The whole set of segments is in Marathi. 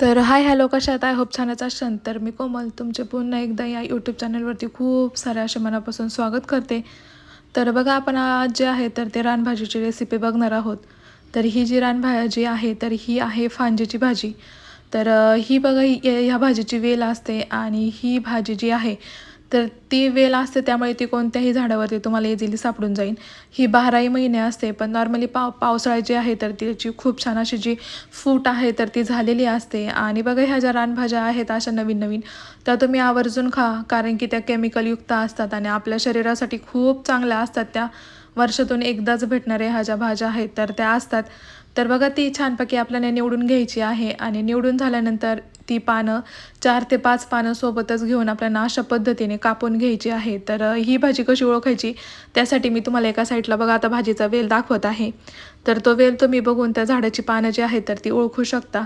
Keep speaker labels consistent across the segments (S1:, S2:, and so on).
S1: तर हाय हॅलो कशात आय होप छानच असाल तर मी कोमल तुमचे पुन्हा एकदा या यूट्यूब चॅनलवरती खूप सारे असे मनापासून स्वागत करते. तर बघा आपण आज जे आहे तर ते रानभाजीची रेसिपी बघणार आहोत. तर ही जी रानभाजी आहे तर ही आहे फांजीची भाजी. तर ही बघा ही ह्या भाजीची वेल असते आणि ही भाजी जी आहे तर ती वेल असते त्यामुळे ती कोणत्याही झाडावरती तुम्हाला इझिली सापडून जाईल. ही बाराही महिने असते पण नॉर्मली पाव पावसाळ्यात जी आहे तर त्याची खूप छान अशी जी फूट आहे तर ती झालेली असते. आणि बघा ह्या ज्या रानभाज्या आहेत अशा नवीन नवीन त्या तुम्ही आवर्जून खा कारण की त्या केमिकलयुक्त असतात आणि आपल्या शरीरासाठी खूप चांगल्या असतात. त्या वर्षातून एकदाच भेटणाऱ्या ह्या ज्या भाज्या आहेत तर त्या असतात. तर बघा ती छानपैकी आपल्याला निवडून घ्यायची आहे आणि निवडून झाल्यानंतर ती पानं चार ते पाच पानं सोबतच घेऊन आपल्याला अशा पद्धतीने कापून घ्यायची आहे. तर ही भाजी कशी ओळखायची? त्यासाठी मी तुम्हाला एका साईडला बघा आता भाजीचा वेल दाखवत आहे. तर तो वेल तुम्ही बघून त्या झाडाची पानं जी आहेत तर ती ओळखू शकता.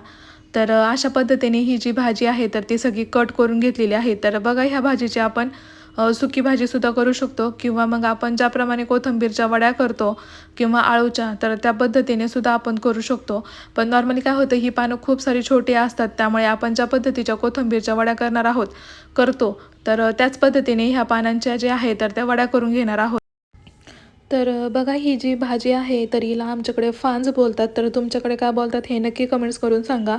S1: तर अशा पद्धतीने ही जी भाजी आहे तर ती सगळी कट करून घेतलेली आहे. तर बघा ह्या भाजीची आपण सुकी भाजीसुद्धा करू शकतो किंवा मग आपण ज्याप्रमाणे कोथिंबीरच्या वड्या करतो किंवा आळूच्या तर त्या पद्धतीने सुद्धा आपण करू शकतो. पण नॉर्मली काय होतं ही पानं खूप सारी छोटी असतात त्यामुळे आपण ज्या पद्धतीच्या कोथिंबीरच्या वड्या करणार आहोत करतो. तर त्याच पद्धतीने ह्या पानांच्या ज्या आहे तर त्या वड्या करून घेणार आहोत. तर बघा ही जी भाजी आहे तर हिला आमच्याकडे फांज बोलतात. तर तुमच्याकडे काय बोलतात हे नक्की कमेंट्स करून सांगा.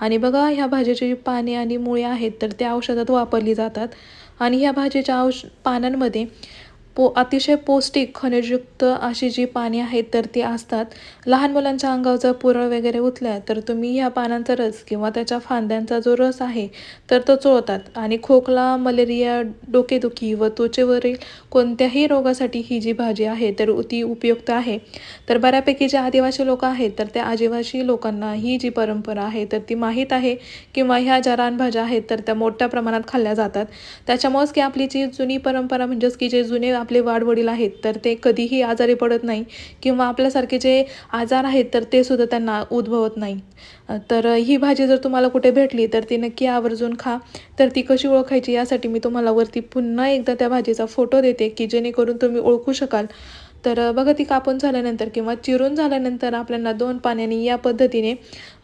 S1: आणि बघा ह्या भाजीची जी पाने आणि मुळे आहेत तर त्या औषधात वापरली जातात. आणि ह्या भाजीच्या औष पानांमध्ये पो अतिशय पौष्टिक खनिजयुक्त अशी जी पाने आहेत तर ती असतात. लहान मुलांच्या अंगावर जर पुरळ वगैरे उतल्या तर तुम्ही ह्या पानांचा रस किंवा त्याच्या फांद्यांचा जो रस आहे तर तो चोळतात. आणि खोकला मलेरिया डोकेदुखी व त्वचेवरील कोणत्याही रोगासाठी ही जी भाजी आहे तर ती उपयुक्त आहे. तर बऱ्यापैकी जे आदिवासी लोक आहेत तर त्या आदिवासी लोकांना ही जी परंपरा आहे तर ती माहीत आहे. किंवा ह्या ज्या रानभाज्या आहेत तर त्या मोठ्या प्रमाणात खाल्ल्या जातात. त्याच्यामुळेच की आपली जी जुनी परंपरा म्हणजेच की जे जुने आपले वाडवडील आहेत तर ते कधीही आजारी पडत नाही किंवा आपल्यासारखे जे आजार आहेत तर ते सुद्धा त्यांना उद्भवत नाही. तर ही भाजी जर तुम्हाला कुठे भेटली तर ती नक्की आवर्जून खा. तर ती कशी ओळखायची यासाठी मी तुम्हाला वरती पुन्हा एकदा त्या भाजीचा फोटो देते की जेणेकरून तुम्ही ओळखू शकाल. तर बघा ती कापून झाल्यानंतर किंवा चिरून झाल्यानंतर आपल्याला दोन पाण्याने या पद्धतीने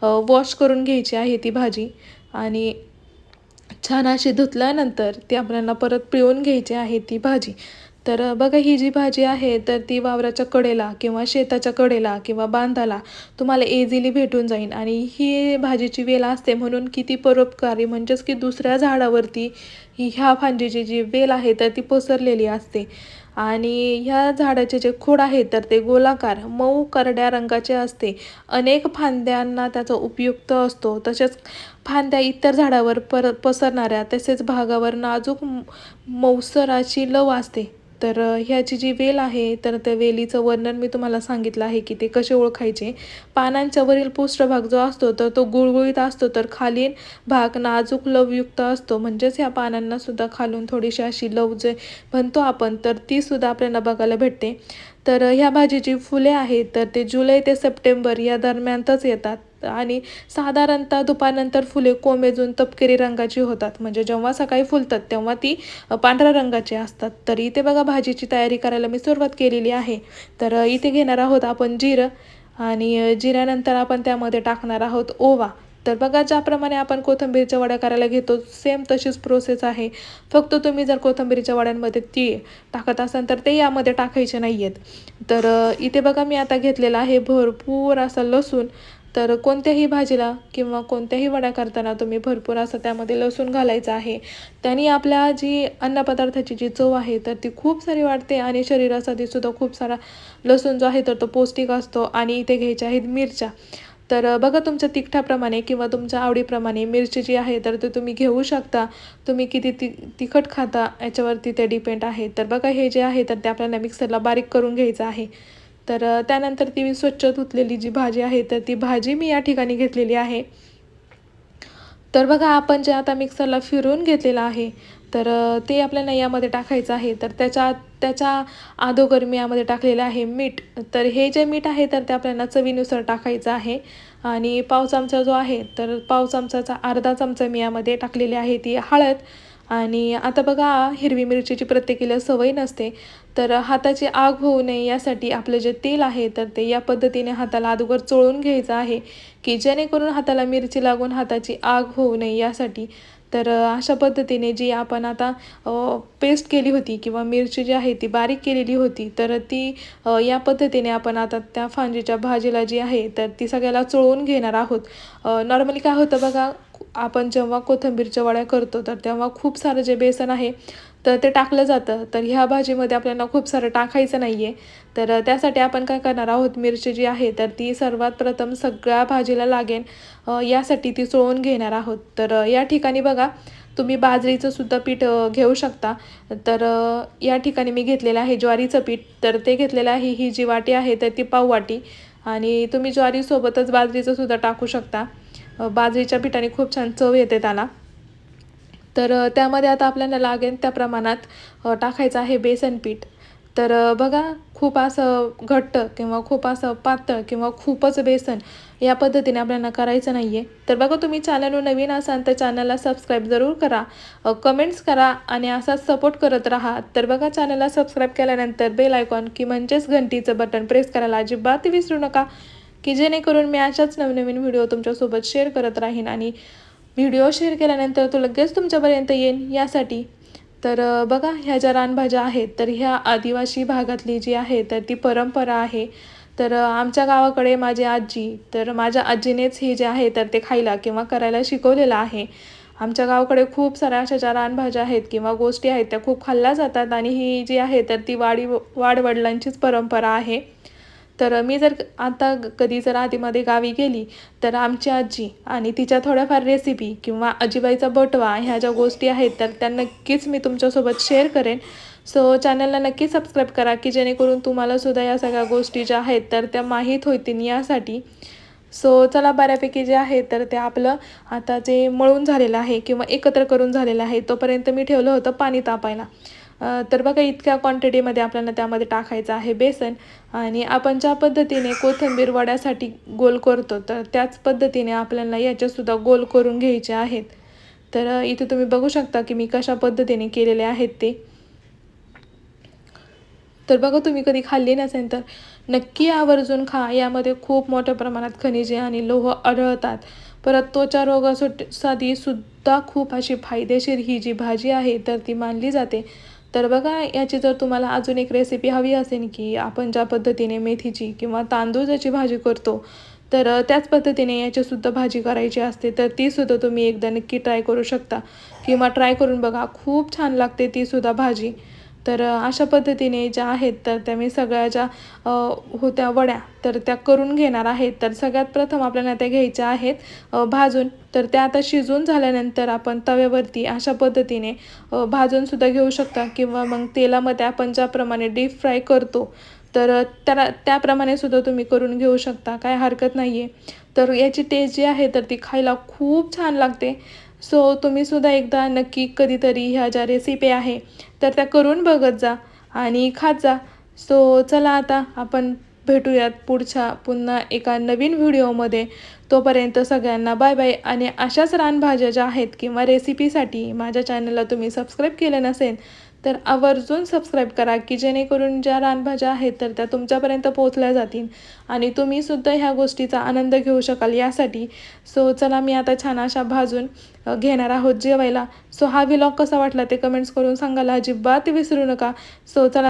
S1: वॉश करून घ्यायची आहे ती भाजी. आणि छान अशी धुतल्यानंतर ती आपल्याला परत पिळून घ्यायची आहे ती भाजी. तर बघा ही जी भाजी आहे तर ती वावराच्या कडेला किंवा शेताच्या कडेला किंवा बांधाला तुम्हाला इझिली भेटून जाईल. आणि ही भाजीची वेल असते म्हणून किती परोपकारी म्हणजेच की दुसऱ्या झाडावरती ही ह्या फांजीची जी वेल आहे तर ती पसरलेली असते. आणि ह्या झाडाचे जे खोड आहे तर ते गोलाकार मऊ करड्या रंगाचे असते. अनेक फांद्यांना त्याचा उपयुक्त असतो. तसेच फांद्या इतर झाडावर पर पसरणाऱ्या तसेच भागावर नाजूक मौसराची लव असते. तर ह्याची जी वेल आहे तर त्या वेलीचं वर्णन मी तुम्हाला सांगितलं आहे की ते कसे ओळखायचे. पानांच्या वरील पृष्ठभाग जो असतो तर तो गुळगुळीत असतो तर खालील भाग नाजूक लवयुक्त असतो. म्हणजेच ह्या पानांना सुद्धा खालून थोडीशी अशी लव जे म्हणतो आपण तर ती सुद्धा आपल्याला बघायला भेटते. तर ह्या भाजीची फुले आहेत तर ते जुलै ते सप्टेंबर या दरम्यानच येतात. आणि साधारणतः दुपारनंतर फुले कोमेजून तपकिरी रंगाची होतात. म्हणजे जेव्हा सकाळी फुलतात तेव्हा ती पांढऱ्या रंगाची असतात. तर इथे बघा भाजीची तयारी करायला मी सुरुवात केलेली आहे. तर इथे घेणार आहोत आपण जिरं आणि जिऱ्यानंतर आपण त्यामध्ये टाकणार आहोत ओवा. तर बघा ज्याप्रमाणे आपण कोथिंबीरच्या वड्या करायला घेतो सेम तशीच प्रोसेस आहे. फक्त तुम्ही जर कोथंबीरच्या वड्यांमध्ये ती टाकत असाल तर ते यामध्ये टाकायचे नाही आहेत तर इथे बघा मी आता घेतलेला आहे भरपूर असा लसूण. तर कोणत्याही भाजीला किंवा कोणत्याही वड्या करताना तुम्ही भरपूर असं त्यामध्ये लसूण घालायचं आहे. त्याने आपल्या जी अन्नपदार्थाची जी चव आहे तर ती खूप सारी वाढते आणि शरीरासाठी सुद्धा खूप सारा लसूण जो आहे तर तो पौष्टिक असतो. आणि इथे घ्यायच्या आहेत मिरच्या. तर बघा तुमच्या तिखटाप्रमाणे किंवा तुमच्या आवडीप्रमाणे मिरची जी आहे तर ते तुम्ही घेऊ शकता. तुम्ही किती ति तिखट खाता याच्यावरती ते डिपेंड आहे. तर बघा हे जे आहे तर ते आपल्याला मिक्सरला बारीक करून घ्यायचं आहे. तर त्यानंतर ती मी स्वच्छ धुतलेली जी भाजी आहे तर ती भाजी मी या ठिकाणी घेतलेली आहे. तर बघा आपण जे आता मिक्सरला फिरवून घेतलेलं आहे तर ते आपल्याला यामध्ये टाकायचं आहे. तर त्याच्या त्याच्या अगोदर मी यामध्ये टाकलेलं आहे मीठ. तर हे जे मीठ आहे तर ते आपल्याला चवीनुसार टाकायचं आहे. आणि पाव चमचा जो आहे तर पाव चमचाचा अर्धा चमचा मी यामध्ये टाकलेली आहे. ती हळद. आणि आता बघा हिरवी मिरचीची प्रत्येकीला सवय नसते तर हाताची आग होऊ नये यासाठी आपलं जे तेल आहे तर ते या पद्धतीने हाताला अगोदर चोळून घ्यायचं आहे की जेणेकरून हाताला मिरची लागून हाताची आग होऊ नये यासाठी. तर अशा पद्धतीने जी आपण आता पेस्ट केली होती किंवा मिरची जी आहे ती बारीक केलेली होती तर ती या पद्धतीने आपण आता त्या फांजीच्या भाजीला जी आहे तर ती सगळ्याला चोळून घेणार आहोत. नॉर्मली काय होतं बघा आपण जेव्हा कोथिंबीरच्या वड्या करतो तर तेव्हा खूप सारं जे बेसन आहे तर ते टाकलं जातं. तर ह्या भाजीमध्ये आपल्याला खूप सारं टाकायचं नाही आहे तर त्यासाठी आपण काय करणार आहोत मिरची जी आहे तर ती सर्वात प्रथम सगळ्या भाजीला लागेल. यासाठी ती चोळून घेणार आहोत. तर या ठिकाणी बघा तुम्ही बाजरीचं सुद्धा पीठ घेऊ शकता. तर या ठिकाणी मी घेतलेलं आहे ज्वारीचं पीठ. तर ते घेतलेलं आहे ही जी वाटी आहे तर ती पाव वाटी आणि तुम्ही ज्वारीसोबतच बाजरीचं सुद्धा टाकू शकता. बाजरीच्या पिठाने खूप छान चव येते त्याला. तर त्यामध्ये आता आपल्याला लागेल त्या प्रमाणात टाकायचं आहे बेसन पीठ. तर बघा खूप असं घट्ट किंवा खूप असं पातळ किंवा खूपच बेसन या पद्धतीने आपल्याला करायचं नाही आहे तर बघा तुम्ही चॅनलवर नवीन असाल तर चॅनलला सबस्क्राईब जरूर करा. कमेंट्स करा आणि असाच सपोर्ट करत राहा. तर बघा चॅनलला सबस्क्राईब केल्यानंतर बेल आयकॉन की म्हणजेच घंटीचं बटन प्रेस करायला अजिबात विसरू नका. की जेणेकरून मी अशाच नवनवीन व्हिडिओ तुमच्यासोबत शेअर करत राहीन आणि व्हिडिओ शेअर केल्यानंतर तो लगेच तुमच्यापर्यंत येईन यासाठी. तर बघा ह्या ज्या रानभाज्या आहेत तर ह्या आदिवासी भागातली जी आहे तर ती परंपरा आहे. तर आमच्या गावाकडे माझी आजी तर माझ्या आजीनेच हे जे आहे तर ते खायला किंवा करायला शिकवलेलं आहे. आमच्या गावाकडे खूप साऱ्या अशा ज्या रानभाज्या आहेत किंवा गोष्टी आहेत त्या खूप खाल्ल्या जातात आणि ही जी आहे तर ती वाडी वाडवडिलांचीच परंपरा आहे. तर मी जर आता कधी जर आधीमध्ये गावी गेली तर आमची आजी आणि तिच्या थोड्याफार रेसिपी किंवा आजीबाईचा बटवा ह्या ज्या गोष्टी आहेत तर त्या नक्कीच मी तुमच्यासोबत शेअर करेन. सो चॅनलला नक्की सबस्क्राईब करा की जेणेकरून तुम्हालासुद्धा या सगळ्या गोष्टी ज्या आहेत तर त्या माहीत होतील यासाठी. सो चला बऱ्यापैकी जे आहे तर ते आपलं आता जे मळून झालेलं आहे किंवा एकत्र करून झालेलं आहे तोपर्यंत मी ठेवलं होतं पाणी तापायला. तर बघा इतक्या क्वांटिटीमध्ये आपल्याला त्यामध्ये टाकायचं आहे बेसन आणि आपण ज्या पद्धतीने कोथिंबीर वड्यासाठी गोल करतो तर त्याच पद्धतीने आपल्याला याच्यासुद्धा गोल करून घ्यायचे आहेत. तर इथे तुम्ही बघू शकता की मी कशा पद्धतीने केलेले आहेत ते. तर बघा तुम्ही कधी खाल्ली नसेल तर नक्की आवर्जून खा. यामध्ये खूप मोठ्या प्रमाणात खनिजे आणि लोह आढळतात. परत त्वचा रोगासाठी सुद्धा खूप अशी फायदेशीर ही जी भाजी आहे तर ती मानली जाते. तर बघा याची जर तुम्हाला अजून एक रेसिपी हवी असेल की आपण ज्या पद्धतीने मेथीची किंवा तांदूळाची भाजी करतो तर त्याच पद्धतीने याचीसुद्धा भाजी करायची असते तर तीसुद्धा तुम्ही एकदा नक्की ट्राय करू शकता. किंवा ट्राय करून बघा खूप छान लागते तीसुद्धा भाजी. तर अशा पद्धतीने ज्या आहेत तर त्या मी सगळ्या ज्या होत्या वड्या तर त्या करून घेणार आहेत. तर सगळ्यात प्रथम आपल्याला त्या घ्यायच्या आहेत भाजून. तर त्या आता शिजून झाल्यानंतर आपण तव्यावरती अशा पद्धतीने भाजूनसुद्धा घेऊ शकता. किंवा मग तेलामध्ये आपण ज्याप्रमाणे डीप फ्राय करतो तर त्याला त्याप्रमाणे सुद्धा तुम्ही करून घेऊ शकता. काय हरकत नाही आहे तर याची टेस्ट जी आहे तर ती खायला खूप छान लागते. सो तुम्हीसुद्धा एकदा नक्की कधीतरी ह्या ज्या रेसिपी आहे तर त्या करून बघत जा आणि खात जा. सो चला आता आपण भेटूयात पुढच्या पुन्हा एका नवीन व्हिडिओमध्ये. तोपर्यंत सगळ्यांना बाय बाय आणि अशाच रानभाज्या ज्या आहेत किंवा रेसिपीसाठी माझ्या चॅनलला तुम्ही सबस्क्राईब केलं नसेल तर आवर्जून सबस्क्राईब करा की जेणेकरून ज्या रानभाज्या आहेत तर त्या तुमच्यापर्यंत पोहोचल्या जातील. आणि तुम्हीसुद्धा ह्या गोष्टीचा आनंद घेऊ शकाल यासाठी. सो चला मी आता छान अशा भाजून घेणार आहोत जेवायला. सो हा व्हिलॉग कसा वाटला ते कमेंट्स करून सांगायला अजिबात विसरू नका. सो चला